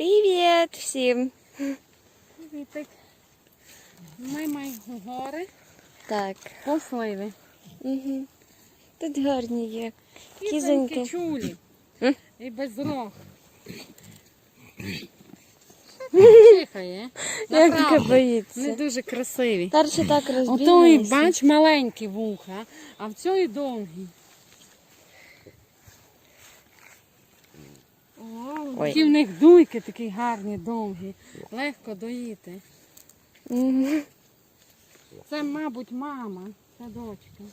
Привіт всім! Вітик. Ми маємо гори Так. по сливи. Угу. Тут гарні є. Кізоньки чулі. І без рог. Чихає. Як боїться. Не дуже красиві. Старші так Ото і бач маленькі вуха, а в цій довгі. Ой. Які в них дуйки такі гарні, довгі. Легко доїти. Це, мабуть, мама, це дочка.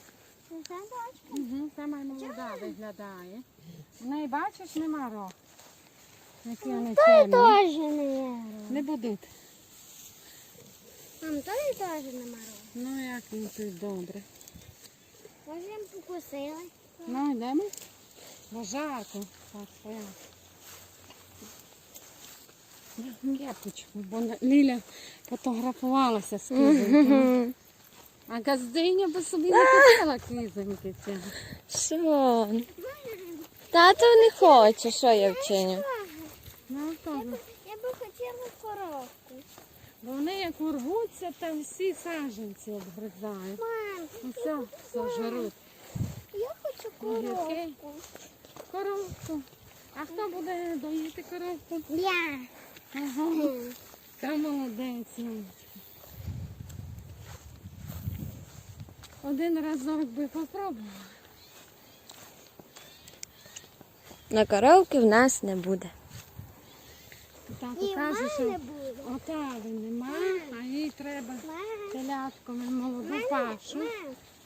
Угу, це моя молода виглядає. В неї, бачиш, нема рог. Які вони темні. Теж не Не будуть. Мам, то теж не мороз. Ну як він тут добре. Може їм покусили? Ну, йдемо? Бо жарко. Так, стояти. Кепочку, бо Ліля фотографувалася з кізоньками. А газдиня би собі не купила кізоньки цього. Що? Тато не хоче, що я вчиню? Ну. Я би хотіла коровку. Бо вони як урвуться, там всі саджанці обгризають. Мам, Ну все, все жруть. я хочу Огірки. коровку. Коровку. А хто буде доїти коровку? Я. Ага. Та молодець. Один разок би попробувала. На коровки в нас не буде. Так, І каже, що отави нема, а їй треба і молоду пашу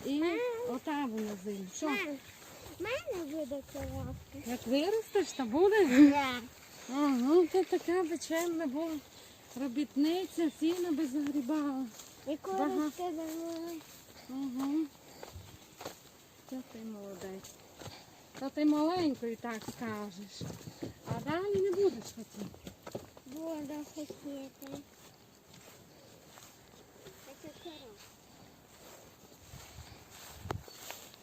і отаву на зиму. Що. В мене буде коровка. як виростеш, то буде? Я. Ага, ти така печемна була. Робітниця, сіна би загрібала. І коровки давали. Угу. Це ти молодець. То ти маленькою так скажеш. А далі не будеш хотіти. Буду хотіти.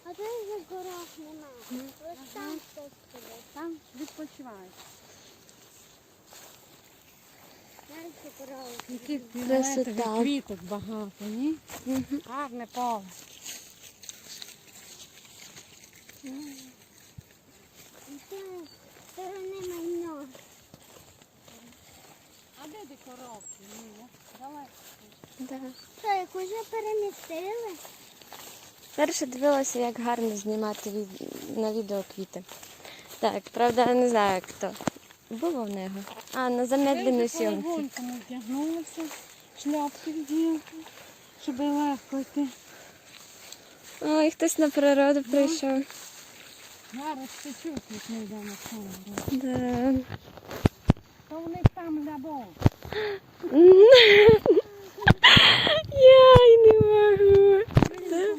А то вже горох нема. Ось там хтось сидить. Там відпочиваєш. Які Красота. квіток багато, ні? Мгм. Гарне поле. Це сторони майно. А де де коробки? Ні, далеко. Да. Що, як уже перемістили? Перше дивилася, як гарно знімати від- на відео квіти. Так, правда, я не знаю, як то. Було в нього. А, на зйомці. Полегонько вдягнулася, шляпки вділа, щоб легко йти. Ой, хтось на природу прийшов. Зараз чуть-чуть як ми йдемо в. Да. То в них там лябов. Я й не можу. Не.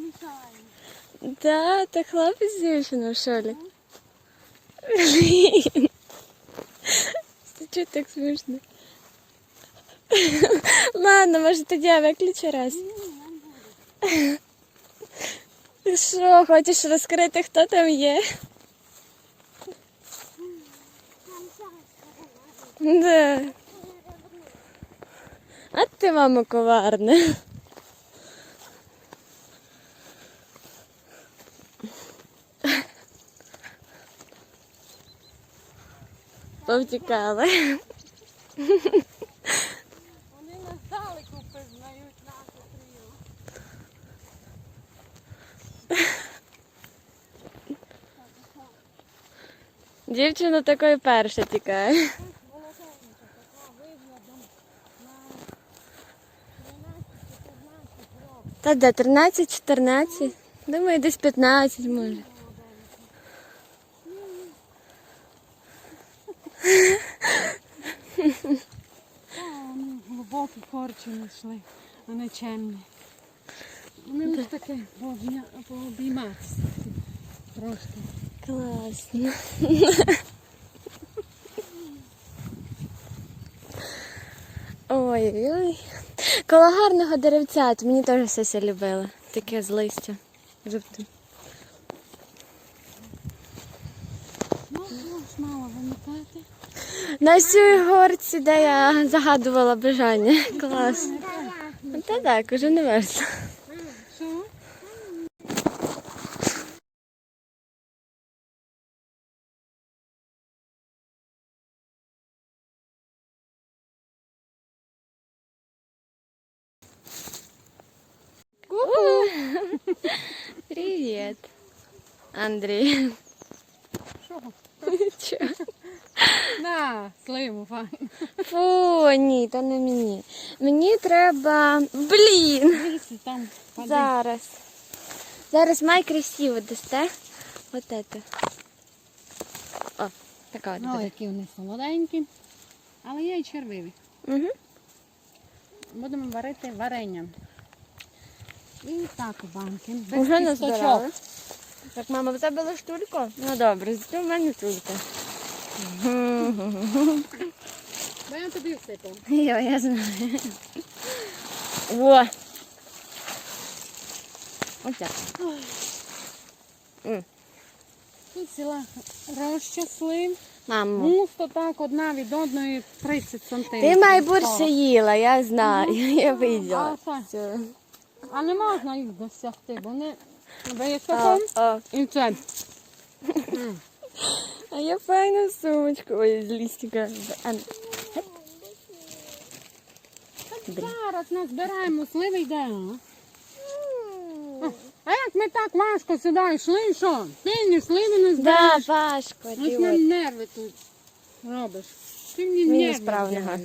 Да, та хлопець з дівчиною, що ли? Блін. Чого так смішно? Ладно, може тоді я виключу раз. Ти Що, хочеш розкрити, хто там є? Да. А ти, мамо, коварна. Повтікали. Вони нас здалеку впізнають нашу трію. Дівчина такою перша тікає. Волосенька така виглядом на 13-15 років. Та де 13-14? Думаю, десь 15 може. Вони глибокі корчі знайшли, а не чемні. Вони ось таке пообійматися трошки. Класно. Ой-ой-ой. Коло гарного деревця, то мені теж Сеся любила. Таке з листя. Жовтим. Ну, ну, ж мало вимикати. На цій горці, де я загадувала бажання. Клас. Та так, уже не весело. Що? Привіт. Андрій. Що? На, сливу файну. Фу, ні, то не мені. Мені треба. Блін. Дивіться, там падає. Зараз. Зараз май красиво дасте. От це. О, така от Ну, буде. які вони солоденькі. Але є і червиві. Угу. Будемо варити варення. І так у банки. Без Уже кісточок. назбирали. Так, мама, в тебе лаштулька? Ну добре, зато в мене тулька. Бо я тобі всипав. Йо, я знаю. О! Отак. Тут ціла роща слив. Мамо. Густо так одна від одної 30 сантиметрів. Ти майбурше їла, я знаю, я виділа. А. Все. А не можна їх досягти, бо вони високо і це. а я файну сумочку. Ой, з лістика. А, Зараз назбираємо сливи йдемо. А як ми так важко сюди йшли, що? Ти ні сливи не Да, збираєш. важко, Ось ти нам нерви тут робиш. Ти мені Мені нерви Янко.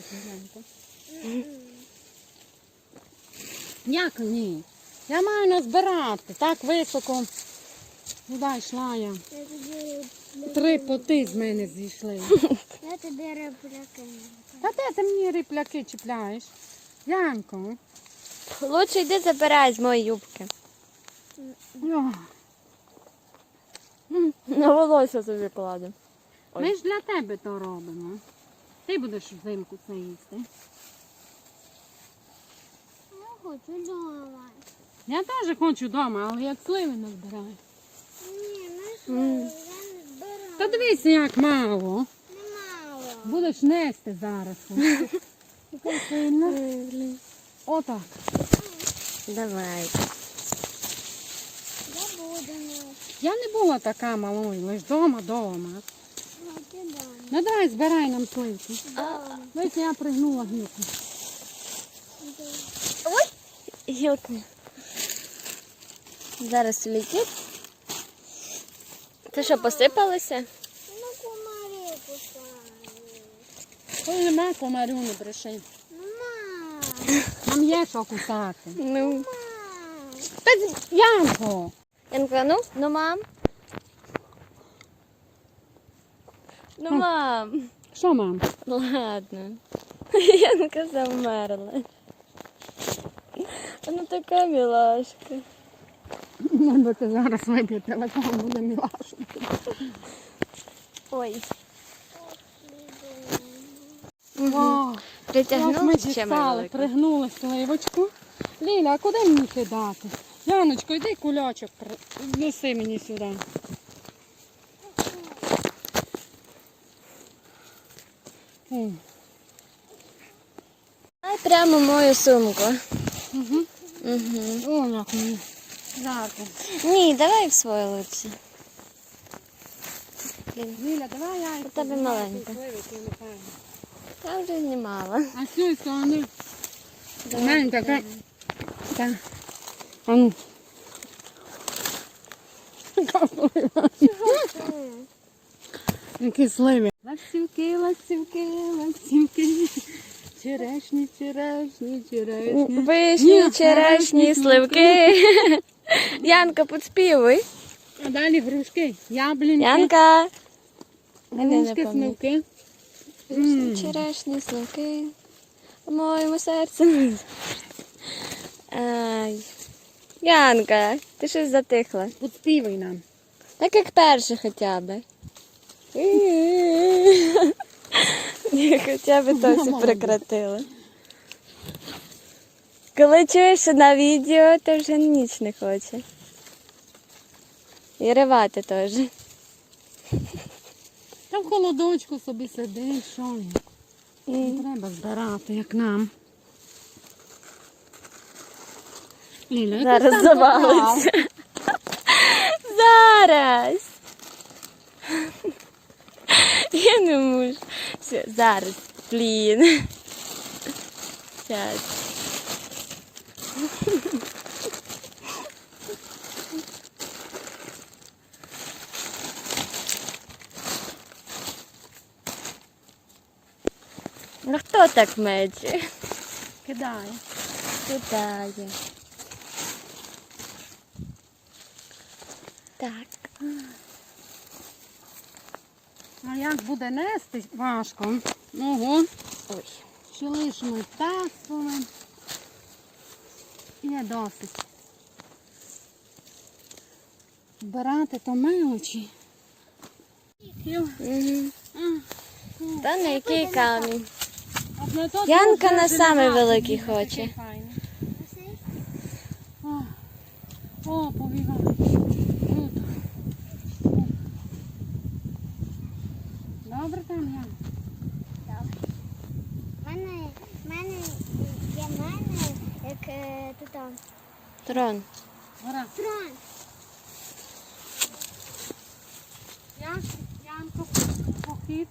Як ні? Я маю назбирати. Так високо. Куди йшла я? Я тобі, Три поти з мене зійшли. я тобі репляки. Та де ти мені ріпляки чіпляєш? Янко. Лучше йди забирай з моєї юбки. На волосся собі кладу. Ой. Ми ж для тебе то робимо. Ти будеш взимку це їсти. Я хочу вдома. Я теж хочу вдома, але як сливи назбираю. Ні, не. Та дивися, як мало. Немало. Будеш нести зараз. Отак. Давай. Я буду нести. Я не була така малою, лиш дома, дома. А ти дома. Ну давай збирай нам сливки. Ось я пригнула гілку. Гілка. Зараз влетить. Це що, посипалося? Ну, комарі кусають. Коли нема комарю, не бреши. Мама. Там є що кусати. Ну. Мама. Та Янко! Янка, ну, ну мам. Ну, мам. Що, мам? Ладно. Янка замерла. Вона така мілашка. Бо ти зараз виб'є телефон, буде мілашу. Ой. Ось ми ще маленьку. пригнули сливочку. Ліля, а куди мені кидати? Яночко, йди кульочок, при- неси мені сюди. Дай прямо мою сумку. Угу. Угу. О, як мені жарко. Ні, давай в свою лучше. Ліля, давай я У тебе маленька. я вже знімала. А з цієї сторони мене така. Так. А ну. Які сливи. Ластівки, ластівки, ластівки. Черешні, черешні, черешні. Вишні, черешні, сливки. Янка, підспівуй. А далі грушки. Яблінки, Янка. грушки, сливки. Вишні, черешні, сливки. У моєму серці. Ай. Янка, ти щось затихла. Подспівай нам. Так як перше хоча б. Хоча б то все прекратила. Коли чуєш на відео, то вже ніч не хоче. І ривати теж. Та в холодочку собі сиди, що. Не треба збирати, як нам. Ліля, Зараз там завалиться. Зараз. Я не можу. Все, зараз. Блін. Зараз. Ну хто так мече? Кидай. Кидає. Так. А як буде нести важко? Ого. Ой. Ще лишимо своє. Є досить. Брати то мелочі. Угу. Та на який камінь? Янка на самий великий хоче. такий файний. Оцей? О, о повівай. Круто. Добре там, Ян? Добре. У мене, в мене є мене, як е, тут там. Трон. Гора. Трон. Янко, похід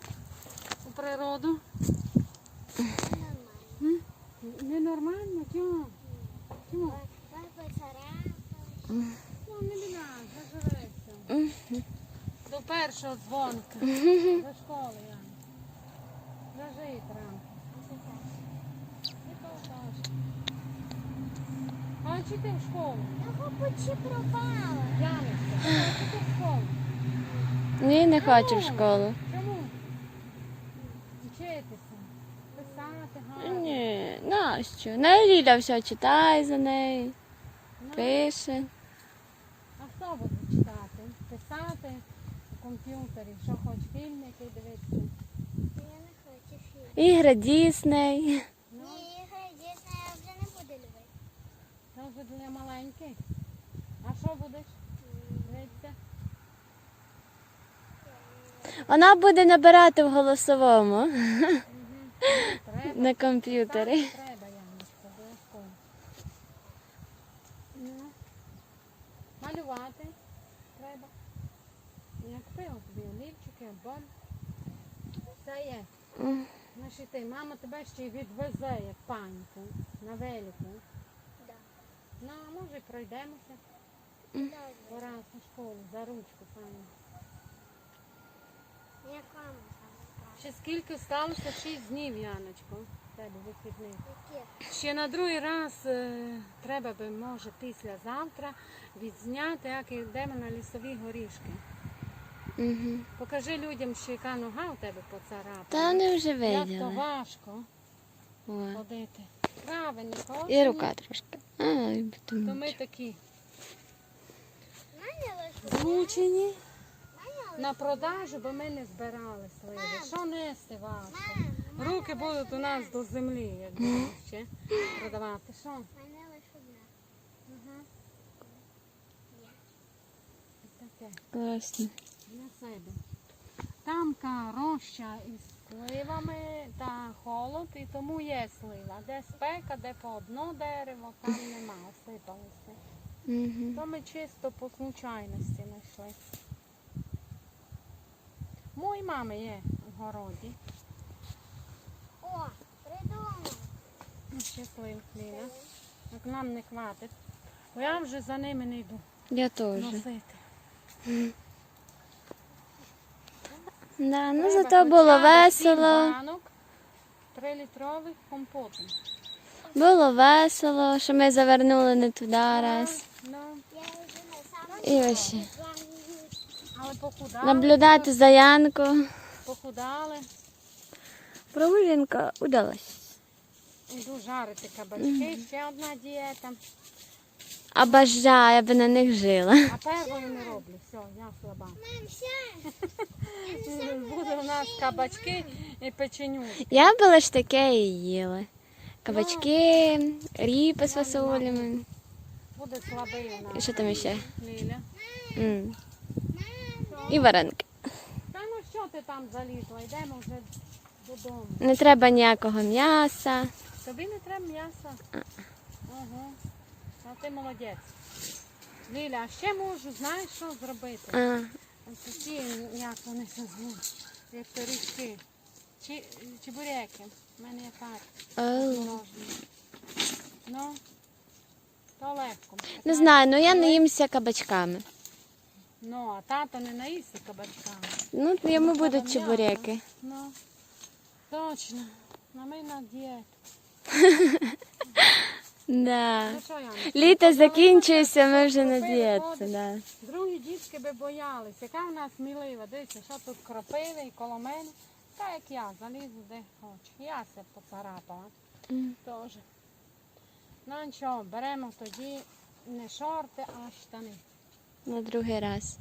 у природу? Нормально. М? Ненормально, Тьом. Тьом. Баба. Ну, не біда, заживеться. До першого дзвонка. До школи, Ян. Зажить рано. І то теж. Хочете в школу? Я хочу пропала. Яночка, хочете в школу? Ні, не хочу в школу. Чому? Вчитися. Писати гарно. Ні, нащо? На Ліля все читає за нею, Ну, пише. А хто буде читати? Писати у комп'ютері, що хоч фільм який дивитися. Я не хочу фільм. Ігра Дісней. Ну, Ні, ігри дійсно я вже не буду любити. це маленьких. А що будеш? Дивитися? Вона буде набирати в голосовому Треба. на комп'ютері. Так, Треба, Яночка, обов'язково. Ну, малювати треба. Як пиво тобі, олівчики, боль. Все є. Значить ти, мама тебе ще й відвезе, як паньку, на велику. Ну, а може пройдемося пораз у школу, за ручку пані. Якому Ще скільки сталося? Шість днів, Яночко, тебе вихідних. Які? Ще на другий раз е, треба би, може, післязавтра відзняти, як йдемо на лісові горішки. Угу. Покажи людям, що яка нога у тебе поцарапана. Та вони вже Як то виділи. важко О. ходити. Правильно, І рука трошки. Ай, То ми такі змучені на продажу, бо ми не збирали сливи. Що нести важко? Руки будуть у нас до землі, як будемо ще продавати. Що? мене лише одна. Класно. Для себе. Тамка роща із сливами та холод, і тому є слива. Де спека, де по одно дерево, там нема, осипалося. Угу. То ми чисто по случайності знайшли. Мої мами є в городі. О, придумав. Ну, Щаслив Ліля. Як нам не хватить. Бо я вже за ними не йду Я теж. носити. Да, ну Треба зато було весело. банок трилітрових компотів. Було весело, що ми завернули не туди раз. І ось ще. але похудали. Наблюдати за Янкою. Похудали. Прогулянка удалась. Іду жарити кабачки. Ще одна дієта. А бажаю, я би на них жила. А первою не роблю. Все, я слаба. Мам. Буде у нас кабачки і печеню. Я би лише таке і їла. Кабачки, ріпи з фасолями. Буде слабий у І нас. що там ще? Ліля. М. І вареники. Та ну що ти там залізла? Йдемо вже додому. Не треба ніякого м'яса. Тобі не треба м'яса. Ага. А ти молодець. Ліля, а ще можу, знаєш, що зробити? А, Ось ці, як вони звуть, як пиріжки. Чи, чебуреки. У мене є о. Ну, то легко. Не знаю, ну я не їмся кабачками. Ну, а тато не наїсться кабачками. Ну, йому Ну, будуть чебуреки. Ну, точно. На ми на дієту. Да. Ну, що, Яна? Літо закінчується, ми вже на дієті. Да. Другі дітки би боялись. Яка в нас смілива. Дивіться, що тут кропили і коло мене. Та як я, залізу де хочу. Я се поцарапала. М. Теж. Ну нічого, беремо тоді не шорти, а штани. На другий раз.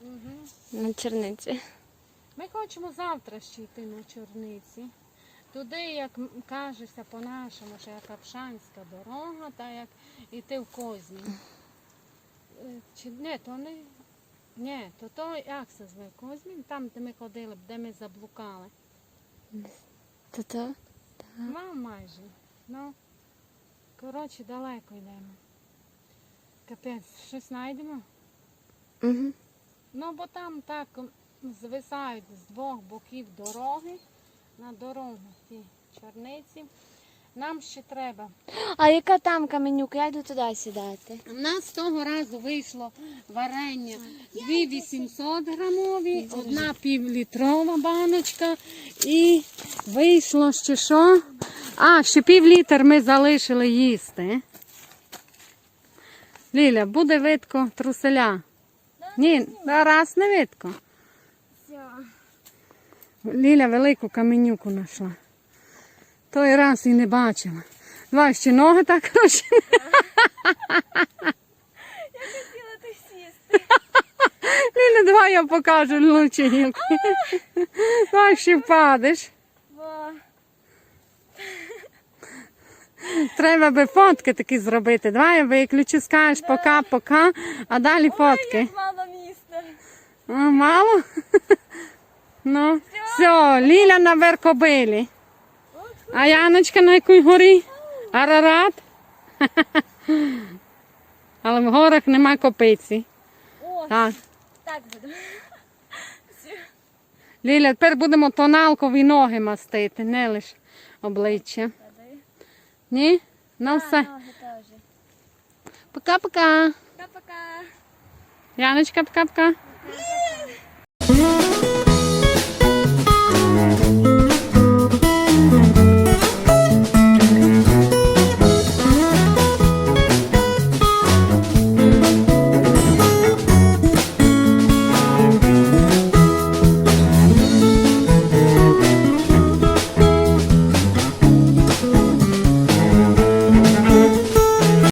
Угу. На черниці. Ми хочемо завтра ще йти на чорниці. Туди, як кажеться по-нашому, що як Апшанська дорога, та як йти в Козмін. Е, Чи ні, то не. Ні, то то як це зве Козмін, там, де ми ходили, де ми заблукали. То то? Мам майже. Ну, коротше, далеко йдемо. Капець, щось знайдемо. Угу. Ну, бо там так звисають з двох боків дороги на дорогу ті чорниці. Нам ще треба. А яка там каменюка? Я йду туди сідати. У нас того разу вийшло варення 2800 грамові, одна півлітрова баночка і вийшло ще що? А, ще пів літр ми залишили їсти. Ліля, буде видко труселя. Ні, раз не видко. Ліля велику каменюку знайшла. Той раз і не бачила. Два ще ноги так хороші. Хотіла ти сісти. Ліля, давай я покажу лучше гілки. Давай ще впадеш. Треба би фотки такі зробити. Давай аби ключі скажеш пока, пока, а далі фотки. Мало міста. А, мало? Ну, все, Ліля на веркобилі. А Яночка на якій горі? Арарат? Але в горах нема копиці. О, Так. так буде. Ліля, тепер будемо тоналкові ноги мастити, не лише обличчя. Ні? Ну все. Пока-пока. Пока-пока. Яночка, пока-пока. Пока-пока.